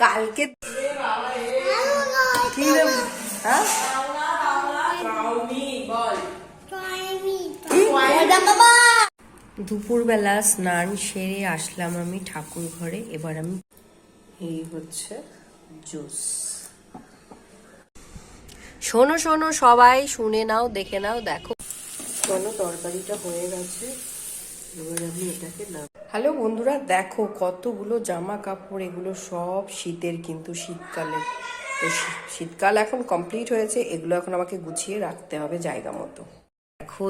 কালকে কি? হ্যাঁ? দুপুরবেলা স্নান সেরে আসলাম আমি ঠাকুর ঘরে এবার আমি এই হচ্ছে জুস। শোনো শোনো সবাই শুনে নাও দেখে নাও দেখো। চলো তরকারিটা হয়ে গেছে। এবার আমি এটাকে হ্যালো বন্ধুরা, দেখো কতগুলো জামা কাপড় এগুলো সব শীতের কিন্তু শীতকালে। তো শীতকাল এখন কমপ্লিট হয়েছে, এগুলো এখন আমাকে গুছিয়ে রাখতে হবে জায়গা মতো। দেখো।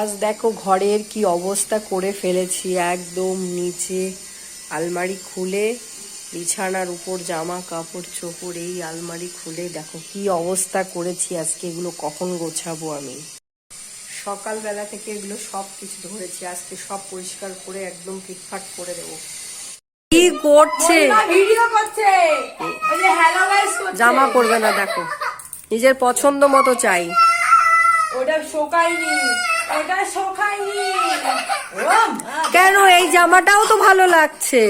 আজ দেখো ঘরের কি অবস্থা করে ফেলেছি, একদম নিচে আলমারি খুলে, বিছানার উপর জামা কাপড় চোপড়, এই আলমারি খুলে দেখো কি অবস্থা করেছি আজকে এগুলো কখন গোছাবো আমি। সকালবেলা থেকে এগুলো সব কিছু ধরেছি। আজকে সব পরিষ্কার করে একদম ফিটফাট করে দেবো। কি করছে? জামা পরবে না দেখো। নিজের পছন্দ মতো চাই। ওটা কেন? এই জামাটাও তো ভালো লাগছে।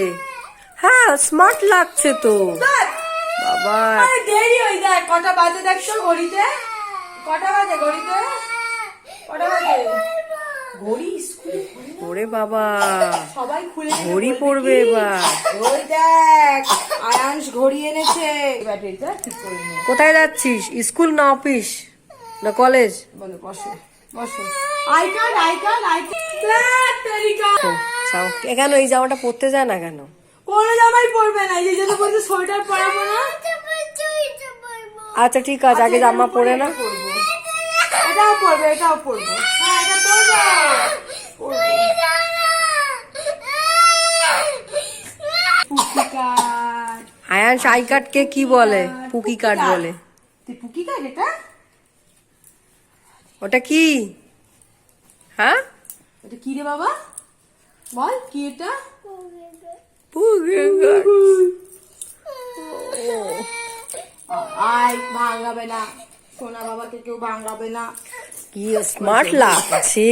হ্যাঁ স্মার্ট লাগছে তো। বাবা। আরে দেরি হয়ে যায়। কটা বাজে দেখছ ঘড়িতে? কটা বাজে ঘড়িতে? ওরে বাবা। সবাই খুলে ঘড়ি পড়বে? এবার। ওই দেখ আয়াংশ ঘড়ি এনেছে। কোথায় যাচ্ছিস? স্কুল না অফিস? না কলেজ? বলো বসো বসো। I card I card I card কেন এই জামাটা পরতে যায় না কেন? কোনো জামাই পরবে না এই বলছে সোয়েটার পরাবো না। আচ্ছা ঠিক আছে আগে জামা পরে না এটাও পরবে এটাও পরবো হ্যাঁ এটা কার্ড আয়ানস আই কার্ডকে কি বলে? পুকি কার্ড বলে। পুকি কার্ড এটা? ওটা কি? হ্যাঁ? এটা কি রে বাবা? বল কি এটা? পুকি কার্ড আয় ভাঙাবে না। সোনা বাবাকে কেউ ভাঙাবে না। কি স্মার্ট লাগছে।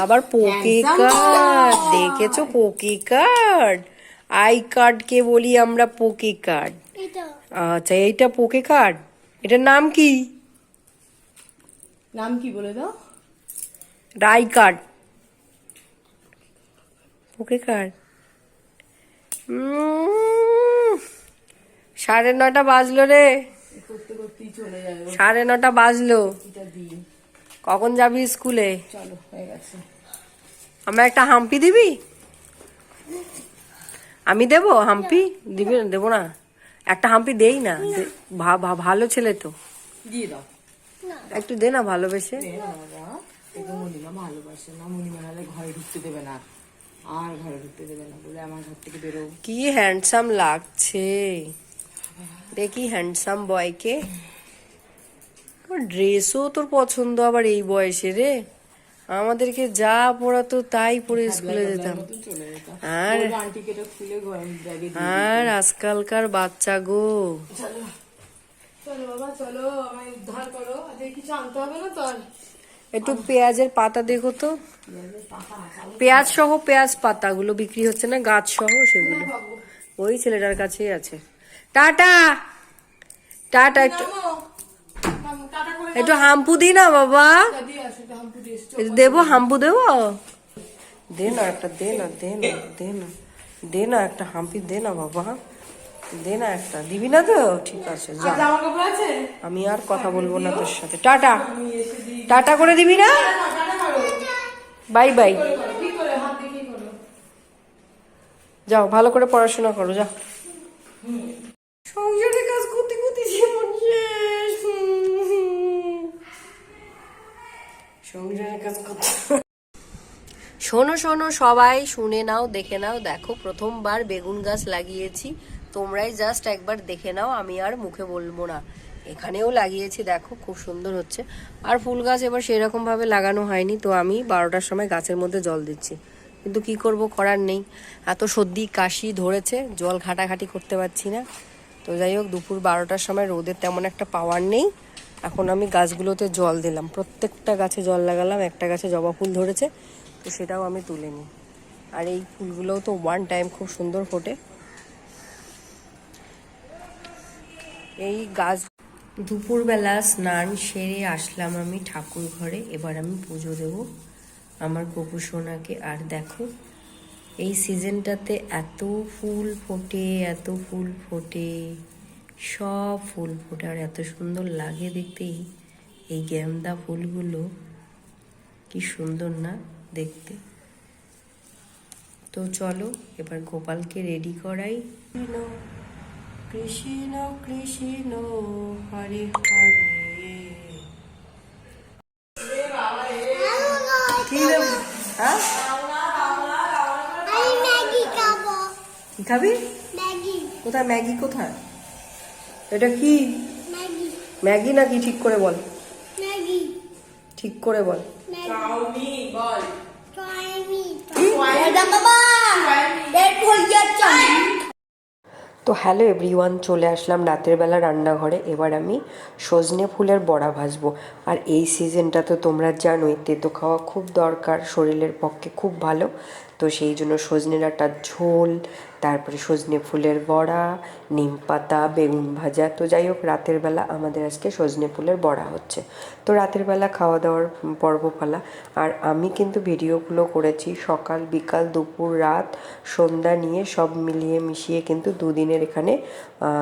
আবার পোকে কার্ড দেখেছ পোকে কার্ড আই কার্ড কে বলি আমরা পোকে কার্ড আচ্ছা এইটা পোকে কার্ড এটার নাম কি? নাম কি বলে দাও? আই কার্ড পোকে কার্ড সাড়ে নটা বাজলো রে। সাড়ে নটা বাজলো। কখন যাবি স্কুলে? আমরা একটা হাম্পি দিবি? আমি দেবো হাম্পি? দিবি না? দেবো না। একটা হাম্পি দেই না। ভালো ছেলে তো। দিয়ে দাও। একটু দে না ভালোবেসে। মনিমা ভালোবাসে না। মনিমা নাহলে ঘরে ঢুকতে দেবে না। আর ঘরে ঢুকতে দেবে না বলে আমার ঘর থেকে বেরো কি হ্যান্ডসাম লাগছে। দেখি হ্যান্ডসাম বয়কে ড্রেসও তোর পছন্দ আবার এই বয়সে রে। আমাদেরকে যা পড়াতো তাই পরে স্কুলে যেতাম। আর আর আজকালকার বাচ্চা গো। একটু পেঁয়াজের পাতা দেখো তো। পেঁয়াজ। সহ পেঁয়াজ পাতাগুলো বিক্রি হচ্ছে না গাছ সহ সেগুলো। ওই ছেলেটার কাছেই আছে। টাটা! টাটা একটু একটু হাম্পু দি না বাবা? দেবো হাম্পু দেবো? দে না একটা দে না দে না দে না। দে না একটা হাম্পি দে না বাবা। দে না একটা। দিবি না তো? ঠিক আছে যা। আছে? আমি আর কথা বলব না তোর সাথে। টাটা। টাটা করে দিবি না? টাটা করো। Bye bye. যাও ভালো করে পড়াশোনা করো যা। সংসারের কাজ করতে করতে জীবন শেষ সংসারের কাজ করতে শোনো শোনো, সবাই শুনে নাও, দেখে নাও। দেখো, প্রথমবার বেগুন গাছ লাগিয়েছি। তোমরাই জাস্ট একবার দেখে নাও, আমি আর মুখে বলব না। এখানেও লাগিয়েছি, দেখো, খুব সুন্দর হচ্ছে। আর ফুল গাছ এবার সেরকম ভাবে লাগানো হয়নি, তো আমি বারোটার সময় গাছের মধ্যে জল দিচ্ছি। কিন্তু কি করব করার নেই। এত সর্দি, কাশি ধরেছে, জল ঘাটাঘাটি করতে পারছি না। তো যাই হোক, দুপুর বারোটার সময় রোদের তেমন একটা পাওয়ার নেই। এখন আমি গাছগুলোতে জল দিলাম। প্রত্যেকটা গাছে জল লাগালাম, একটা গাছে জবা ফুল ধরেছে। তো সেটাও আমি তুলে নিই। আর এই ফুলগুলোও তো ওয়ান টাইম খুব সুন্দর ফোটে। এই গাছ দুপুরবেলা স্নান সেরে আসলাম আমি ঠাকুর ঘরে, এবার আমি পুজো দেব আমার কুকুর সোনাকে। আর দেখো, এই সিজনটাতে এত ফুল ফোটে, এত ফুল ফোটে, সব ফুল ফোটে। আর এত সুন্দর লাগে দেখতেই এই গেমদা ফুলগুলো, কি সুন্দর না? দেখতে। তো চলো এবার গোপালকে রেডি করাই। কৃষ্ণ কৃষ্ণ হরে হরে। কি? হ্যাঁ? খাব। কোথায়? ম্যাগি কোথায়? এটা কি? ম্যাগি। ম্যাগি নাকি? ঠিক করে বল। ঠিক করে বল। বল ট্রাইমি দাদা বাবা লেট হয়ে যাচ্ছে তো হ্যালো এভরিওয়ান, চলে আসলাম রাতের বেলা রান্নাঘরে। এবার আমি সজনে ফুলের বড়া ভাজবো। আর এই সিজনটা তো তোমরা জানোই, তেতো খাওয়া খুব দরকার, শরীরের পক্ষে খুব ভালো। তো সেই জন্য সজনে ডাঁটার ঝোল, তারপরে সজনে ফুলের বড়া, নিম পাতা, বেগুন ভাজা। তো যাই হোক, রাতের বেলা আমাদের আজকে সজনে ফুলের বড়া হচ্ছে। তো রাতের বেলা খাওয়া দাওয়ার পর্ব পর্বপালা। আর আমি কিন্তু ভিডিওগুলো করেছি সকাল, বিকাল, দুপুর, রাত, সন্ধ্যা নিয়ে সব মিলিয়ে মিশিয়ে কিন্তু দুদিনের এখানে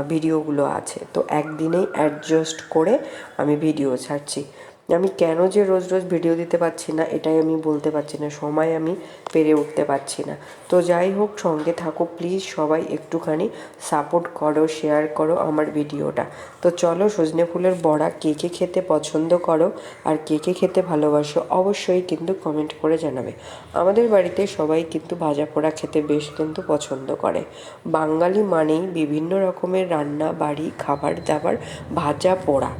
ভিডিওগুলো আছে। তো একদিনেই অ্যাডজাস্ট করে আমি ভিডিও ছাড়ছি। আমি কেন যে রোজ রোজ ভিডিও দিতে পারছি না, এটাই আমি বলতে পারছি না, সময় আমি পেরে উঠতে পারছি না। তো যাই হোক, সঙ্গে থাকো প্লিজ সবাই একটুখানি সাপোর্ট করো শেয়ার করো আমার ভিডিওটা তো চলো সজনে ফুলের বড়া কে কে খেতে পছন্দ করো আর কে কে খেতে ভালোবাসো অবশ্যই কিন্তু কমেন্ট করে জানাবে। আমাদের বাড়িতে সবাই কিন্তু ভাজা পোড়া খেতে বেশ কিন্তু পছন্দ করে। বাঙালি মানেই বিভিন্ন রকমের রান্না, বাড়ি, খাবার দাবার, ভাজা পোড়া।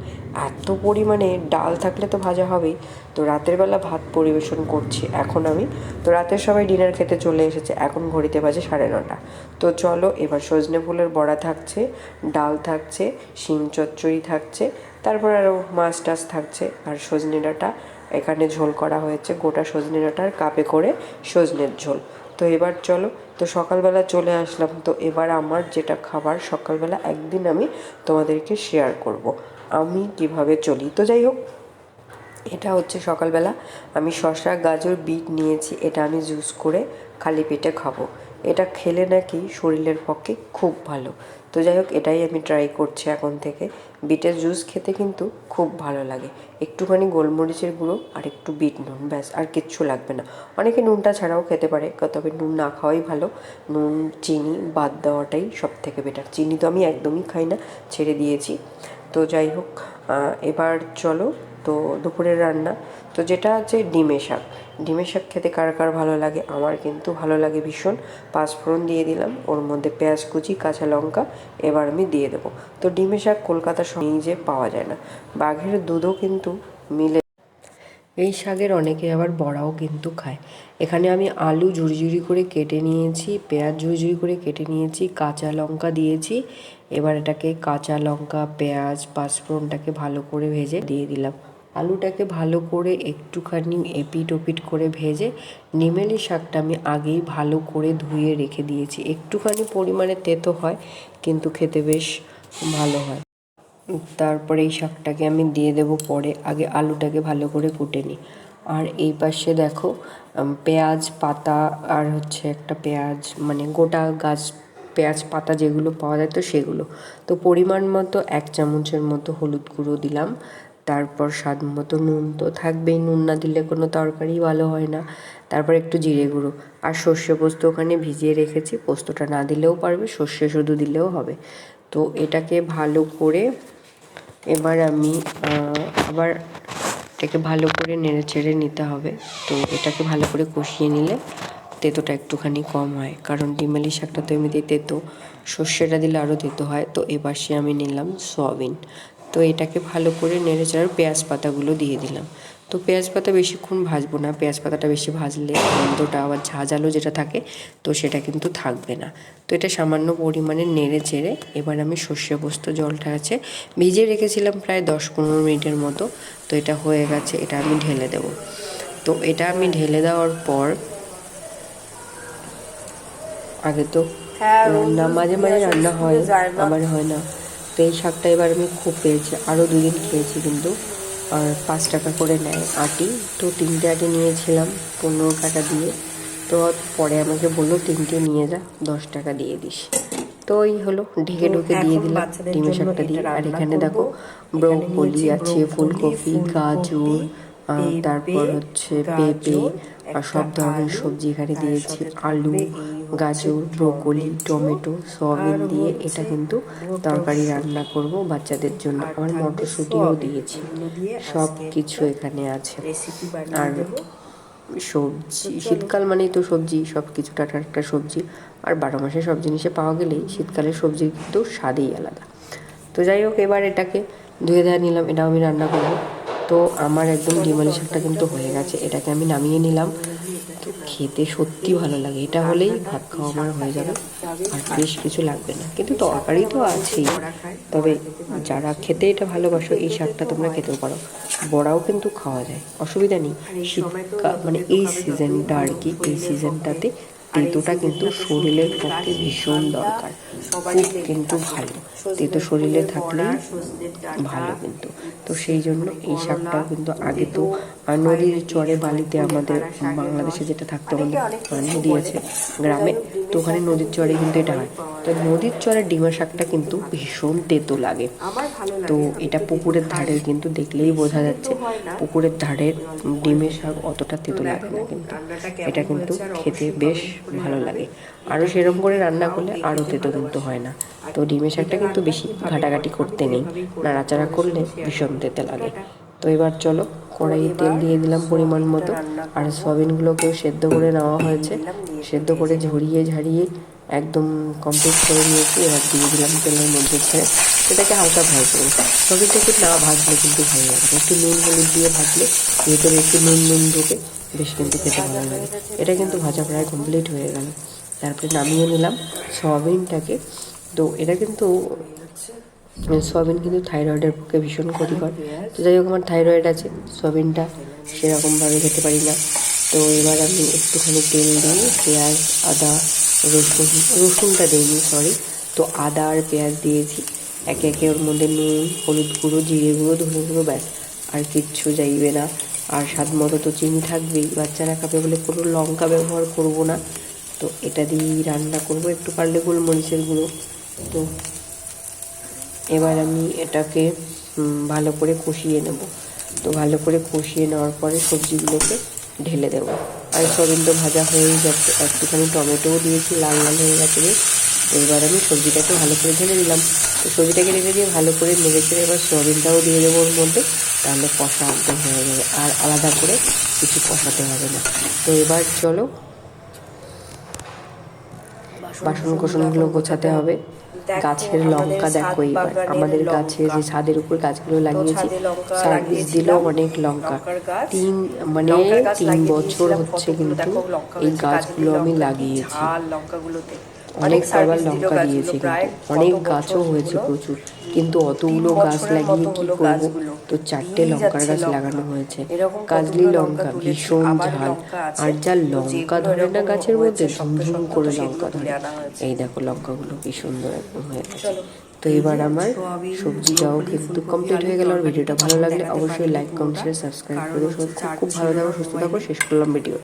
এত পরিমাণে ডাল থাকলে তো ভাজা হবেই। তো রাতের বেলা ভাত পরিবেশন করছি। এখন আমি, তো রাতের সবাই ডিনার খেতে চলে এসেছে। এখন ঘড়িতে বাজে সাড়ে নটা। তো চলো, এবার সজনে ফুলের বড়া থাকছে, ডাল থাকছে, শিম চচ্চড়ি থাকছে, তারপর আরও মাছ টাছ থাকছে। আর সজনে ডাঁটা, এখানে ঝোল করা হয়েছে। গোটা সজনে ডাঁটার কাপে করে সজনের ঝোল। তো এবার চলো, তো সকালবেলা চলে আসলাম। তো এবার আমার যেটা খাবার সকালবেলা একদিন আমি তোমাদেরকে শেয়ার করব। আমি কীভাবে চলি? তো যাই হোক এটা হচ্ছে সকালবেলা। আমি শসা, গাজর, বিট নিয়েছি, এটা আমি জুস করে খালি পেটে খাব। এটা খেলে নাকি শরীরের পক্ষে খুব ভালো। তো যাই হোক, এটাই আমি ট্রাই করছি এখন থেকে। বিটের জুস খেতে কিন্তু খুব ভালো লাগে। একটুখানি গোলমরিচের গুঁড়ো আর একটু বিট নুন, ব্যাস, আর কিচ্ছু লাগবে না। অনেকে নুনটা ছাড়াও খেতে পারে তবে নুন না খাওয়াই ভালো। নুন, চিনি বাদ দেওয়াটাই সব থেকে বেটার চিনি তো আমি একদমই খাই না, ছেড়ে দিয়েছি। তো যাই হোক এবার চলো তো দুপুরের রান্না। তো যেটা আছে ডিমে শাক। ডিমে শাক খেতে কার কার ভালো লাগে? আমার কিন্তু ভালো লাগে ভীষণ। পাঁচফোড়ন দিয়ে দিলাম। ওর মধ্যে পেঁয়াজ কুচি, কাঁচা লঙ্কা এবার আমি দিয়ে দেবো। তো ডিমে শাক কলকাতার যে পাওয়া যায় না। বাঘের দুধও কিন্তু মিলে এই শাকের অনেকে আবার বড়াও কিন্তু খায়। এখানে আমি আলু ঝুড়ি করে কেটে নিয়েছি, পেঁয়াজ ঝুড়ি করে কেটে নিয়েছি, কাঁচা লঙ্কা দিয়েছি। এবার এটাকে কাঁচা লঙ্কা, পেঁয়াজ পাঁচফোড়নটাকে ভালো করে ভেজে দিয়ে দিলাম। আলুটাকে ভালো করে একটুখানি এপিট ওপিট করে ভেজে নিমেলি শাকটা আমি আগেই ভালো করে ধুয়ে রেখে দিয়েছি। একটুখানি পরিমাণে তেতো হয়, কিন্তু খেতে বেশ ভালো হয়। তারপরে এই শাকটাকে আমি দিয়ে দেব পরে, আগে আলুটাকে ভালো করে কুটে নিই। আর এই পাশে দেখো পেঁয়াজ পাতা আর হচ্ছে একটা পেঁয়াজ মানে গোটা গাছ, পেঁয়াজ পাতা যেগুলো পাওয়া যায় তো সেগুলো। তো পরিমাণ মতো এক চামচের মতো হলুদ গুঁড়ো দিলাম। তারপর স্বাদ মতো নুন তো থাকবেই, নুন না দিলে কোনো তরকারি ভালো হয় না। তারপর একটু জিরে গুঁড়ো। আর সর্ষে পোস্ত ওখানে ভিজিয়ে রেখেছি, পোস্তটা না দিলেও পারবে, সর্ষে শুধু দিলেও হবে। তো এটাকে ভালো করে এবার আমি আবার এটাকে ভালো করে নেড়ে চেড়ে নিতে হবে। তো এটাকে ভালো করে কষিয়ে নিলে তেতোটা একটুখানি কম হয়, কারণ ডিমেলি শাকটা তো এমনিতেই তেতো। সর্ষেটা দিলে আরও তেতো হয়। তো এবার সে আমি নিলাম সয়াবিন। তো এটাকে ভালো করে নেড়ে চেড়ে পেঁয়াজ পাতাগুলো দিয়ে দিলাম। তো পেঁয়াজ পাতা বেশিক্ষণ ভাজবো না পেঁয়াজ পাতাটা বেশি ভাজলে গন্ধটা আবার ঝাঁঝালো যেটা থাকে তো সেটা কিন্তু থাকবে না। তো এটা সামান্য পরিমাণে নেড়ে চেড়ে এবার আমি সর্ষে পোস্ত জলটা আছে ভিজিয়ে রেখেছিলাম প্রায় দশ পনেরো মিনিটের মতো তো এটা হয়ে গেছে এটা আমি ঢেলে দেবো। তো এটা আমি ঢেলে দেওয়ার পর আগে তো হ্যাঁ, রান্না মাঝে মাঝে রান্না হয়। আবার হয় না। তো এই শাকটা এবার আমি খুব পেয়েছি। আরও দুদিন খেয়েছি কিন্তু। আর পাঁচ টাকা করে নেয় আটি। তো তিনটে আটি নিয়েছিলাম পনেরো টাকা দিয়ে। তো পরে আমাকে বলল তিনটে নিয়ে যা দশ টাকা দিয়ে দিস। তো এই হলো ঢেকে ঢুকে দিয়ে দিলাম ডিমের শাকটা দিয়ে। আর এখানে দেখো ব্রোকলি আছে ফুলকপি গাজর তারপর হচ্ছে পেঁপে আর সব ধরনের সবজি এখানে দিয়েছি। আলু গাজর ব্রোকলি টমেটো সয়াবিন দিয়ে এটা কিন্তু তরকারি রান্না করব বাচ্চাদের জন্য। আর মটরশুঁটিও দিয়েছি। সব কিছু এখানে আছে। আর সবজি শীতকাল মানেই তো সবজি সব কিছু টাটা একটা সবজি। আর বারো মাসে সব জিনিসে পাওয়া গেলেই শীতকালের সবজি কিন্তু স্বাদই আলাদা। তো যাই হোক এবার এটাকে ধুয়ে দেওয়া নিলাম। এটাও আমি রান্না করব। তো আমার একদম ডিমালি শাকটা কিন্তু হয়ে গেছে। এটাকে আমি নামিয়ে নিলাম। তো খেতে সত্যি ভালো লাগে। এটা হলেই ভাত খাওয়া আমার হয়ে যাবে। আর বেশ কিছু লাগবে না। কিন্তু তরকারি তো আছেই। তবে যারা খেতে এটা ভালোবাসো, এই শাকটা তোমরা খেতেও পারো। বড়াও কিন্তু খাওয়া যায়। অসুবিধা নেই। শীতকাল মানে এই সিজনটা আর কি, এই সিজনটাতে তেঁতোটা কিন্তু শরীরের পক্ষে ভীষণ দরকার। খুব কিন্তু ভালো। তেঁতো শরীরে থাকলে ভালো কিন্তু। তো সেই জন্য এই শাকটা কিন্তু আগে তো নদীর চরে বালিতে আমাদের বাংলাদেশে যেটা থাকতো, আমাদের দিয়েছে। গ্রামে তো ওখানে নদীর চরে কিন্তু এটা হয়। তো নদীর চরে ডিমা শাকটা কিন্তু ভীষণ তেতো লাগে। তো এটা পুকুরের ধারের কিন্তু দেখলেই বোঝা যাচ্ছে, পুকুরের ধারের ডিমের শাক অতটা তেতো লাগে না কিন্তু। এটা কিন্তু খেতে বেশ ভালো লাগে। আরও সেরকম করে রান্না করলে আরও তেতো কিন্তু হয় না। তো ডিমের শাকটা কিন্তু বেশি ঘাটাঘাটি করতে নেই। নাড়াচাড়া করলে ভীষণ তেতে লাগে। তো এবার চলো কড়াইয়ে তেল দিয়ে দিলাম পরিমাণ মতো। আর সয়াবিনগুলোকেও সেদ্ধ করে নেওয়া হয়েছে। সেদ্ধ করে ঝরিয়ে ঝাড়িয়ে একদম কমপ্লিট করে নিয়েছি। এবার দিয়ে দিলাম তেলের মধ্যে ছেড়ে সেটাকে হালকা ভাজবো সয়াবিনটাকে না ভাজলে কিন্তু ভালো লাগবে একটু নুন হলুদ দিয়ে ভাজলে ভেতরে একটু নুন নুন ঢুকে, বেশ কিন্তু খেতে ভালো লাগে। এটা কিন্তু ভাজা প্রায় কমপ্লিট হয়ে গেল। তারপরে নামিয়ে নিলাম সয়াবিনটাকে। তো এটা কিন্তু সয়াবিন কিন্তু থাইরয়েডের পক্ষে ভীষণ ক্ষতিকর। তো যাই হোক, আমার থাইরয়েড আছে, সোয়াবিনটা সেরকমভাবে খেতে পারি না। তো এবার আমি একটুখানি তেল দিই পেঁয়াজ, আদা, রসুন, রসুনটা দিইনি সরি তো আদা আর পেঁয়াজ দিয়েছি। একে একে ওর মধ্যে নুন, হলুদ গুঁড়ো, জিরে গুঁড়ো, ধনে গুঁড়ো, ব্যাস। আর কিচ্ছু যাইবে না। আর স্বাদ মতো তো চিনি থাকবেই। বাচ্চারা খাবে বলে কোনো লঙ্কা ব্যবহার করব না। তো এটা দিয়েই রান্না করব একটু পারলে গোলমরিচের গুঁড়ো। তো এবার আমি এটাকে ভালো করে কষিয়ে নেব। তো ভালো করে কষিয়ে নেওয়ার পরে সবজিগুলোকে ঢেলে দেবো। আর সয়াবিন তো ভাজা হয়েই যাচ্ছে। একটুখানি টমেটোও দিয়েছি, লাল লাল হয়ে গেছে এবার আমি সবজিটাকে ভালো করে ঢেলে দিলাম। তো সবজিটাকে ঢেলে দিয়ে ভালো করে নেড়ে চেড়ে এবার সয়াবিনটাও দিয়ে দেবো ওর মধ্যে। তাহলে কষা একদম হয়ে যাবে। আর আলাদা করে কিছু কষাতে হবে না। তো এবার চলো, বাসন কোসনগুলো গোছাতে হবে। গাছের লঙ্কা দেখো এইবার। আমাদের গাছে যে ছাদের উপর গাছগুলো লাগিয়েছি সার্ভিস দিল অনেক লঙ্কা। তিন মানে তিন বছর হচ্ছে কিন্তু এই গাছগুলো আমি লাগিয়েছি। লঙ্কাগুলোতে অনেক সাইবার লঙ্কা দিয়েছে কিন্তু অনেক গাছও হয়েছে প্রচুর। কিন্তু অতগুলো গাছ লাগিয়ে কি করব? তো চারটে লঙ্কার গাছ লাগানো হয়েছে। কাজলি লঙ্কা ভীষণ ঝাল। আর যা লঙ্কা ধরে না গাছের মধ্যে ঝুমঝুম করে লঙ্কা ধরে। এই দেখো লঙ্কাগুলো কি সুন্দর একদম হয়ে গেছে। তো এবার আমার সবজিটাও কিন্তু কমপ্লিট হয়ে গেল। আর ভিডিওটা ভালো লাগলে অবশ্যই লাইক কমেন্ট শেয়ার সাবস্ক্রাইব করে খুব ভালো থাকো সুস্থ থাকো শেষ করলাম ভিডিও